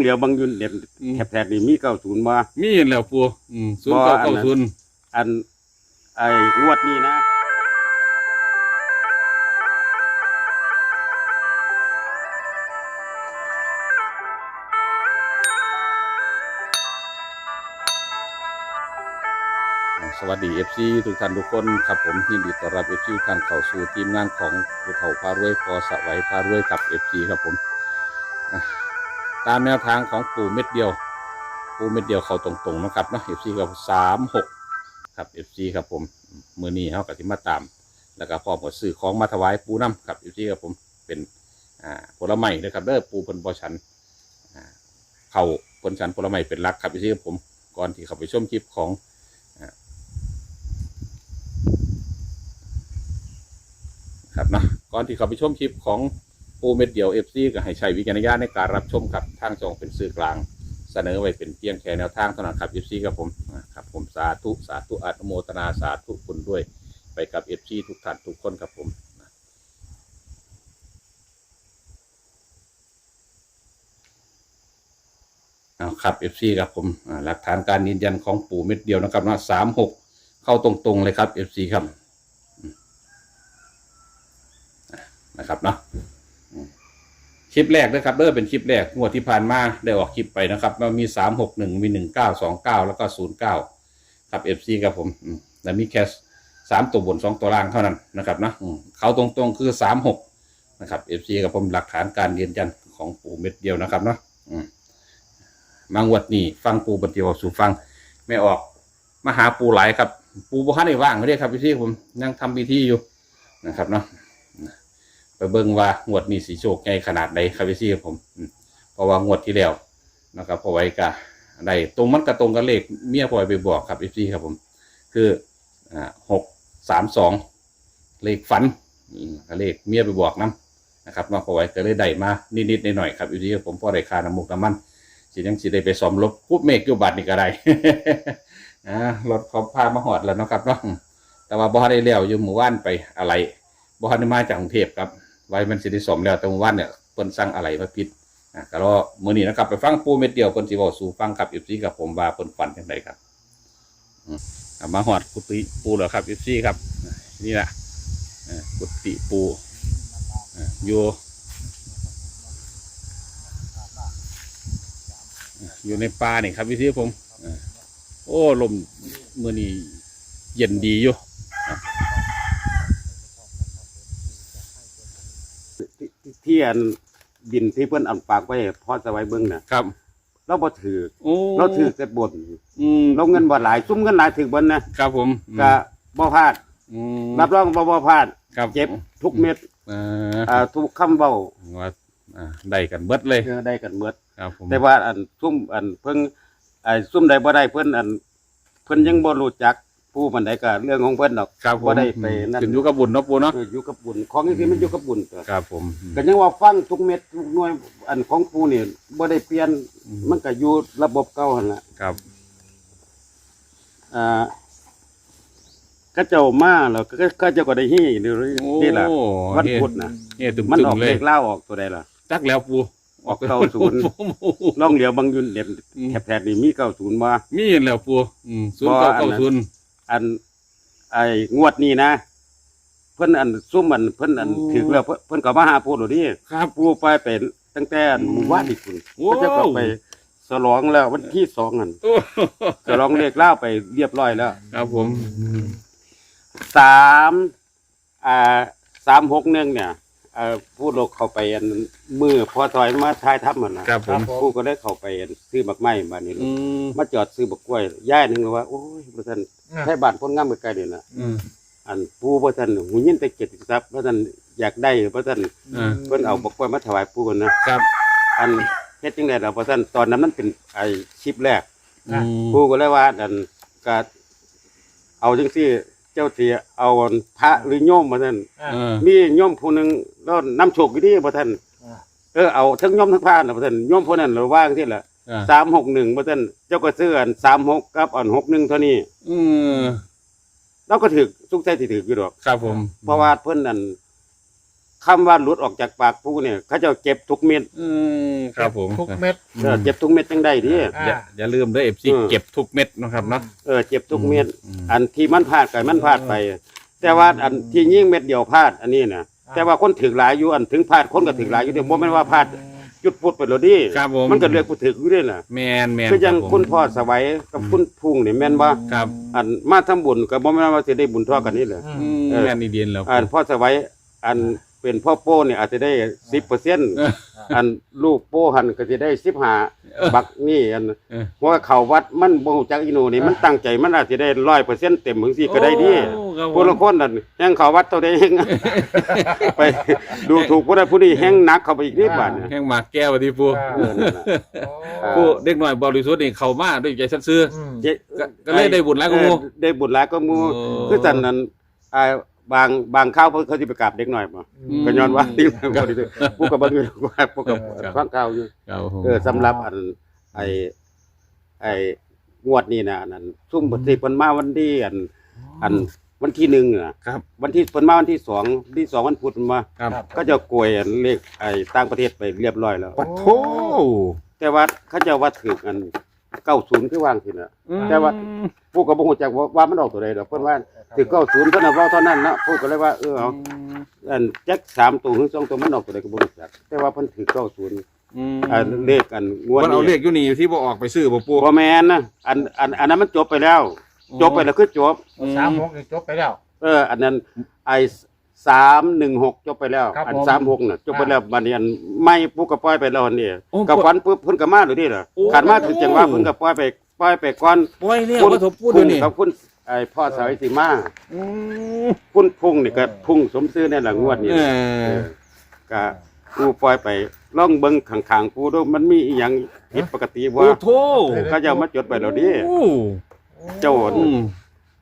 เหลียวบางยุนเด็ดอืม แถบๆนี่มีเก้าศูนย์มามีเห็นแล้วปูอืมศูนย์เก้าเก้าศูนย์อันไอ้งวดนี้นะ สวัสดีเอฟซีทุกท่านทุกคนครับผมยินดีต้อนรับเอฟซีทุกท่านเข้าสู่ทีมงานของผู้เฒ่าพารวยพอสวัยพารวยกับเอฟซีครับผมอะ ตามแนวทางของปู่เม็ดเดียว ปู่เม็ดเดียวเขาตรงๆนะครับเนาะเอฟซีกับสามหกครับเอฟซีครับผมมือนี้เขากับที่มาตาม แล้วก็พร้อมกับซื้อของมาถวายปูน้ำครับเอฟซีครับผมเป็นอ่าผลไม้นะครับเด้อปูเพิ่นบอชันอ่าเขาเพิ่นชันผลไม้เป็นหลักครับเอฟซีครับผมก่อนที่เขาไปชมคลิปของครับนะก่อนที่เขาไปชมคลิปของ ปูเม็ดเดียวเอฟซีก็ให้ใช้วิจารณญาณในการรับชมครับทางจองเป็นสื่อกลางเสนอไว้เป็นเพียงแค่แนวทางเท่านั้นครับเอฟซีครับผมครับผมสาธุสาธุอนุโมทนาสาธุคุณด้วย ไปกับเอฟซีทุกท่านทุกคนครับผมเอาครับเอฟซีครับผมหลักฐานการยืนยันของปู่เม็ดเดียวนะครับนะสามหกเข้าตรงๆเลยครับเอฟซีครับนะครับเนาะ คลิปแรกนะครับเด้อเป็นคลิปแรกงวดที่ผ่านมาได้ออกคลิปไปนะครับมันมีสามหกหนึ่งมีหนึ่งเก้าสองเก้าแล้วก็ศูนย์เก้าครับเอฟซีครับผมแล้วมีแค่สามตัวบนสองตัวล่างเท่านั้นนะครับนะเขาตรงๆคือสามหกนะครับเอฟซีกับผมหลักฐานการยืนยันของปูเม็ดเดียวนะครับเนาะมางวดนี้ฟังปูบันเดียวสู่ฟังไม่ออกมาหาปูหลายครับ ปูบุคันได้ว่างเรียกครับพี่ที่ผมยังทำพิธีอยู่นะครับเนาะ ไปเบิ่งว่างวดนี้สีโชคใหญ่ขนาดใดครับพี่ซี่ครับผมเพราะว่างวดที่แล้วนะครับพอไว้กะได้ตรงมันกระตรงกับเลขเมียพอไว้ไปบอกครับพี่ซี่ครับผม คืออ่าหกสามสองเลขฝันกับเลขเมียไปบอกน้ำนะครับมาพอไว้ก็เลยได้มานิดๆหน่อยๆครับพี่ซี่ครับผมพอได้ค่าน้ำมุกน้ำมันสิยังสิได้ไปซ่อมรถพูดเมฆอยู่บัตรนี่ก็ได้อ่ารถเขาพามาหอดแล้วนะครับเนาะแต่ว่าบ่ได้แล้วอยู่หมู่บ้านไปอะไรบ่ทันได้มาจากกรุงเทพครับ ไว้มันสิได้สมแล้วแต่เมื่อวานเนี่ยเพิ่นสั่งอะไรมาผิดอะก็รอมื้อนี้นะครับ ไปฟังปูเม็ดเดียวเพิ่นสิเว้าสู่ฟังครับ FC กับผมว่าเพิ่นฝันจังไดครับอืมอะมาฮอดกุฏิปูแล้วครับ FC ครับ นี่แหละอะกุฏิปูอะอยู่อยู่ในป่านี่ครับ FC ผมอะโอ้ลมมื้อนี้เย็นดีอยู่ ที่ที่อันดินที่เพิ่นเอันปากไว้พอจะไว้เบิ่งน่ะครับ เราบ่ถือโอ้เราถือแต่บนอืมเราเงินบ่หลายซุ่มเงินหลายถือเบิ่นนะครับผมก็บ่พลาดอืมรับรองบ่บ่พลาดครับเจ็บทุกเม็ดเอ่ออ่าทุกคำเว้าว่าอ่าได้กันเบิดเลยเจอได้กันเบิด ครับผมแต่ว่าอันซุ่มอันเพิ่งไอ้ซุ่มใดบ่ได้เพิ่นอัน เพิ่นยังบ่รู้จัก ผู้มันใดก็เรื่องของเพิ่นดอกครับผมบ่ได้ไปนั่นขึ้นอยู่กับบุญเนาะปูเนาะเอออยู่กับบุญของนี่คือมันอยู่กับบุญตัว ครับผมก็ยังว่าฟังทุกเม็ดทุกหน่วยอันของปูนี่บ่ได้เปลี่ยนอืม มันก็อยู่ระบบเก่าหั่นล่ะครับอ่าก็เจ้ามาแล้วก็ก็เจ้าก็ได้ฮี้นี่นี่ล่ะโอ้วันพุธน่ะ เฮ้ตึมมันตึออกเลเลย ขเล่าออกตัวใดล่ะ จักแล้วปูออกเก้าศูนย์ ล่องเหลียวบางยุนเด็ดแถบๆนี่มีเก้าศูนย์มามีเห็นแล้วปูอืมศูนย์เก้าเก้าศูนย์ อันไอ้งวดนี้นะเพิ่นอันซุ่มอันเพิ่นอันถึกแล้วเพิ่นเพิ่นก็มาหาปูโดดนี่ครับปูไปเป็นตั้งแต่อันหมู่บ้านนี่คุณโอ้ เพิ่นจะก็ไปฉลองแล้ววันที่สองอันโอ้ฉลองเลขเล่าไปเรียบร้อยแล้วครับผม สามอ่าสามหกหนึ่งเนี่ย เอ่อผู้โลกเข้าไปอันมือพอถอยมาท้ายทับมันนะครับผม ผู้ก็ได้เข้าไปอันซื้อบักไม้บ้านนี้อืมมาจอดซื้อบักกล้วยย่ายหนึงก็ว่าโอ้ยพระท่านให้บ้านพ้นงามใกล้ๆนี่นะอืมอันผู้พระท่านหูยินแต่เกียรติทรัพย์พระท่านอยากได้พระท่านอ่าเพิ่นเอาบักกล้วยมาถวายปู่กันนะครับอันเฮ็ดจังได๋ล่ะพระท่านตอนนั้นมันเป็นไอ้ชิปแรก อืมปู่ก็เลยว่าอันก็เอาจังซี่เจ้าที่เอาพระหรือโยมมาท่านเออมีโยมผู้หนึง แล้วนำโชคอยู่ที่บ่ท่านอ่า เออเอาทั้งโยมทั้งพระน่ะบ่ท่านโยมผู้นั้นเราว่างที่ละอ่า361บ่ท่านเจ้าก็ซื้ออัน36กับอัน61เท่านี้อืมเราก็ถูกสุกใจสิถูกอยู่ดอก ครับผมเพราะว่าเพิ่นนั่นคำว่าหลุดออกจากปากปูเนี่ยเขาเจะเจ็บทุกเม็ดอืมครับผมทุกเม็ด เออเจ็บทุกเม็ดจังได้ดิ อ่า อย่าอย่าลืมเด้อเอฟซีเออเก็บทุกเม็ดนะครับเนาะ เออเจ็บทุกเม็ด อืม อันที่มันพลาดก็มันพลาดไป แต่ว่าอันที่ยิ่งเม็ดเดียวพลาดอันนี้นะ แต่ว่าคนถึงหลายอยู่อันถึงพลาดคนก็ถึงหลายอยู่เดี๋ยวบ่แม่นว่าพลาดจุดพุดไปแล้วดิครับผม มันก็เลือกผู้ถึกอยู่ด้วยน่ะแมนแมนคือยังรับผม คุณพ่อสวัยกับคุณพุ่งนี่แม่นว่าครับ อันมาทำบุญก็บ่แม่นว่าสิได้บุญเท่ากันนี่แหละ อือืมมเออ แมนอีเดียนแล้ว อันพ่อสวัยอัน เป็นพ่อโป้เนี่ยอาจจะได้สิบเปอร์เซ็นต์อันลูกโป้หันก็จะได้สิบห้าบักนี่อันเออเพราะว่าเขาวัดมันบ่ฮู้จักอีโนนี่มันตั้งใจมันอาจจะได้ร้อยเปอร์เซ็นต์เต็มถึงสี่ก็ได้ดีโอ้ครับผมผู้ละคนนั่นแห่งเขาวัดเท่าใดแห่งไปดูถูกผู้ใดผู้นี้แห่งหนักเข้าไปอีกนิดบาดเนี่ยแห้งหมากแก้วที่ปูเออนั่นน่ะอ่าปูเด็กหน่อยบริสุทธิ์นี่เข้ามาด้วยใจซื่ออืมเจ๊ก็ก็เลยได้บุญหลายกว่าหมู่เออได้บุญหลายก็มูโอ้คือจันนั้นอ่า บางบางข้าวเพิ่นเขาสิไปกราบเด็กหน่อยบ่อืม ก็ย้อนว่าที่บ่ได้ผู้ก็บ่อยู่ว่าผู้ก็ครับ ฟังข่าวอยู่ๆครับผม เออสำหรับอันไอไองวดนี้นะอันนั้นซุ่มปฏิเพิ่นมาวันที่อัน อันวันที่หนึ่งน่ะครับ วันที่เพิ่นมาวันที่สองที่สองวันพุธเพิ่นมา ครับก็จะโกยอันเลขไอ้ต่างประเทศไปเรียบร้อยแล้ว ปัดโถแต่ว่าเขาเจะว่าถึกอัน 90คือวางสิน่ะ แต่ว่า ผู้ก็บ่ฮู้จักว่าว่ามันออกตัวใดดอกเพิ่นว่าถึก90เพิ่นน่ะเว้าเท่านั้นเนาะผู้ก็เลยว่าเออเอาอันจักสามตัวหรือสองตัวมันออกตัวใดก็บ่รู้จักแต่ว่าเพิ่นถึก90อืมอ่าเลขอันงวดมันเอาเลนี้ขอยู่นี่ที่บ่ออกไปซื้อบ่ปูบ่แม่นนะอันอันอันนั้นมันจบไปแล้ว จบไปแล้วคือจบสามหกนี่จบไปแล้ว เออ อันนั้นไอ้ สามหนึ่งหกจบไปแล้ว ครับอันผมสามหกน่ะจบไปแล้วบัดนี้อันไม่ปุ๊กก็ปล่อยไปแล้วอันนี่โอ้กับฟันปุ๊บเพิ่นก็มาหรือนี่ล่ะโอ้ ขันมาถึงจังว่าเพิ่นก็ปล่อยไปปล่อยไปก่อนปล่อยแล้วคุณว่าถูกพูดเดี๋ยวนี้กับคุณไอ้พ่อสาวสิมา อืม คุณพุ่งนี่ก็พุ่งสมซื้อในหลังงวดนี่เอเอออก็กูปล่อยไปล่องเบิ่งข้างๆกูดูมันมีอีหยังผิดปกติบ่โอ้โถเขาจะเอามาจดไปแล้วดิโอ้เจ้าอืม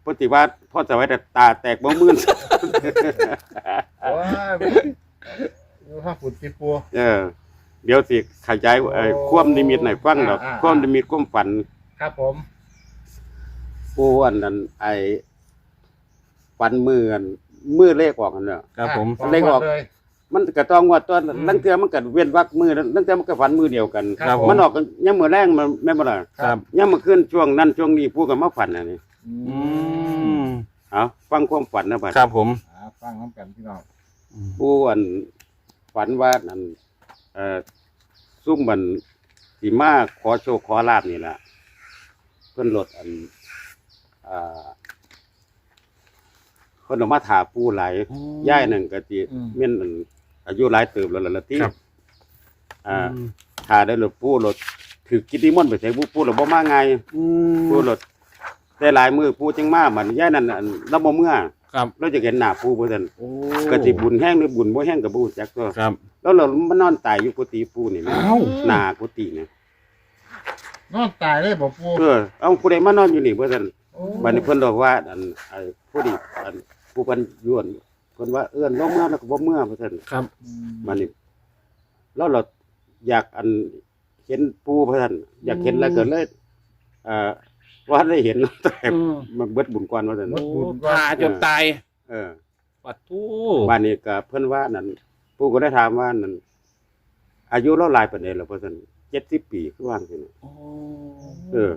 ปฏิวัติพ่อสวัยแต่ตาแตกบ่มื่น โอ้ยดูห้าฝุ่นปีปัว เออ เดี๋ยวสิขยายไอ้ความนิมิตให้ฟังดอกอ่าอ่า ความนิมิตความฝันครับผมผู้อันนั้นไอ้ฝันมืออันมือเลขออกอันเน่ะครับผมอะเลขออก เลย มันก็ต้องว่าต้นอืมลังเทื่อมันก็เว้นวักมือลังเทื่อมันก็ฝันมือเดียวกันครับผม มันออกกันยามมื้อแรงมันแม่นบ่ล่ะครับ ยามมื้อคืนช่วงนั้นช่วงนี้ผู้ก็มาฝันอันนี้ อืม เอาฟังความฝันนะบัดครับผม อ่าฟังน้ำกันพี่น้องผู้อันฝันว่าอันเอ่อซุ่มมันสิมาขอโชคขอลาบนี่ล่ะเพิ่นลดอันอ่าเพิ่นเอามาถาผู้หลายย่ายนั่นก็สิแม่นอันอายุหลายเติบแล้วล่ะละติครับ อ่าถาได้รถผู้รถถือกิตติมนต์ไปใส่ผู้ผู้รถบ่มาไงายผู้รถ แต่หลายมือผู้จังมามันย่ายนั่นอันเราบ่เมื่อครับเราจะเห็นหน้าผู้บ่ซั่นโอ้ก็สิบุญแห้งหรือบุญบ่แห้งก็บ่รู้จักตัวครับแล้วเรามันนอนตายอยู่กุฏิปูนี่แหมอ้าวหน้ากุฏิเนี่ยนอนตายเลยบอกปูเออเอาผู้ใดมานอนอยู่นี่เพิ่นซั่น โอ้บัดนี้เพิ่นบอกว่าอันไอ้ผู้ดีอันผู้เพิ่นยวนเพิ่นว่าเอื้อนลงมาแล้วก็บ่เมื่อเพิ่นซั่นครับ อืมบัดนี้แล้วเราอยากอันเห็นปูเพิ่นซั่นอยากเห็นแล้วก็เลยเอ่อ ว่าได้เห็นแต่มันเบิดบุญก่อนว่าซั่นโอ้พาจนตายเออปัดทูบัดนี้ก็เพิ่นว่านั่นปู่ก็ได้ถามว่านั่นอายุเราหลายปานใดแล้วเพิ่นซั่น70ปีคือว่าจังซี่นะโอ้เออ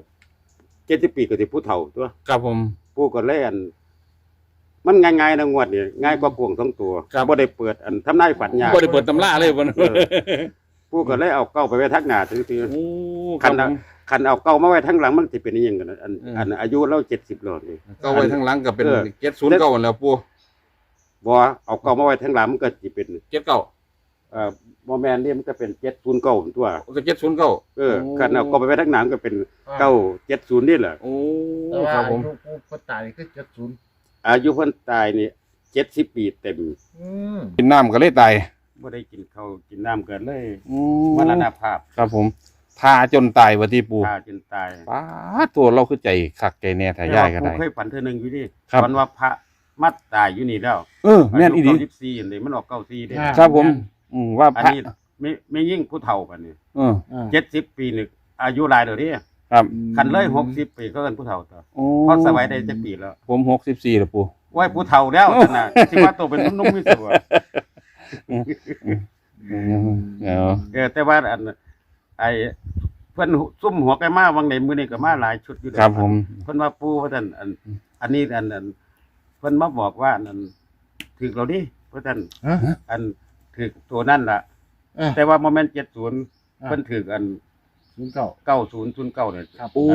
เจ็ดสิบปีก็สิผู้เฒ่าตัว ครับผม ผู้ก็เลยอันมันง่ายๆนะงวดนี่ง่ายกว่ากวงสองตัวครับ บ่ได้เปิดอันทำนายฝันยาก บ่ได้เปิดตำราเลยบ่นะเออ ผู้ก็เลยเอาเก้าไปไว้ทักหน้าถือโอ้คคัรับนผน่ะมๆ คันเอาเก้ามาไว้ทั้งหลังมันสิเป็นอีหยังกันนะอันอืมอันอายุเรา70แล้วนี่ ก็ไว้ทั้งหลังก็เป็นเออ เจ็ดศูนย์เก้าแล้วปูบ่เอาเก้ามาไว้ทั้งหลังมันก็สิเป็นเจ็ดเก้าเอ่อบ่แม่นนี่มันก็เป็น709ตัวก็เจ็ดศูนย์เก้าเออคันเอาเก้าไปไว้ทั้งหลังก็เป็น970นี่แหละ โอ้แต่คว่ารับผม อายุปูคนตายนี่คือเจ็ดศูนย์อายุเพิ่นตายนี่70ปีเต็มอืมกินน้ำก็เลยตายบ่ได้กินข้าวกินน้ำเกินเลยอืมรณภาพ ครับผม ทาจนตายว่าที่ปูพาจนตายป้าดตัวเราคือใจคักใจแน่ทายายก็ได้ ผมเคยฝันเธอหนึ่งอยู่ดิครับ ฝันว่าพระมัดตายอยู่นี่แล้วเออแม่นอีดียี่สิบสี่เลยมันออกเก้าสี่เด้ครับ ผม อืมว่าอันพระนี้ไม่ไม่ยิ่งผู้เฒ่ากันนี่เอออ่าเจ็ดสิบปีนี่อายุหลายเดี๋ยวนี้ครับคันเลยหกสิบปีก็เป็นผู้เฒ่าต่อโอ้เพราะสมัยได้จะปีแล้วผมหกสิบสี่แล้วปู ว่าผู้เฒ่าแล้วขนาดที่ว่าตัวเป็นนุ่มๆมีสัวเอาเออแต่ว่าอัน ไอ้เพิ่นซุ่มหัวไก่มาวังในมื้อนี้ก็มาหลายชุดอยู่เด้อครับผม เพิ่นว่าปูว่าท่านอัน อันนี้อันอันเพิ่นมาบอกว่าอันถึกเราดิเพราะท่านฮะอันถึกตัวนั่นล่ะ เอ้ยแต่ว่าโมเมนต์70เพิ่นถึกอันศูนย์เก้า9009เนี่ยครับ โอ้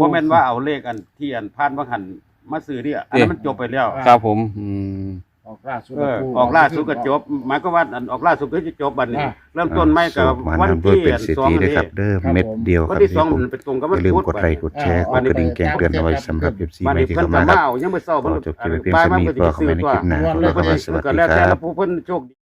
โมเมนต์ว่าเอาเลขอันที่อันผ่านว่าหันมาซื้อเนี่ยอันนั้นมันจบไปแล้ว ครับผม อืม ออกล่าสุดเออออกล่าสุดก็จบหมายก็ว่าอันออกล่าสุดก็จะจบบัดนี้ อ่า เริ่มต้นไม่กับมาวันนำด้วยที่เป็นอันเศรษสองฐีอันด้วยนี้ครับเด้อเม็ดเดียวควันรับที่สองผมมันไปตรงกับอวันย่าลืมพุธกดไลค์กดแชร์กวัดนนี้กระดิ่งแจ้งเตือนเอาไว้สำหรับ FC วันใหม่นี้ที่เพิ่นเข้าก็มาคมารับเอายังไม่เศร้าขอจบคลิปไว้เพียงเท่านี้พอกันใหม่ในคลิปหน้าบ่ายขอมันขอบก็คุณสิสวัสก็ดีแล้วคแต่รับผู้เพิ่นโชคดี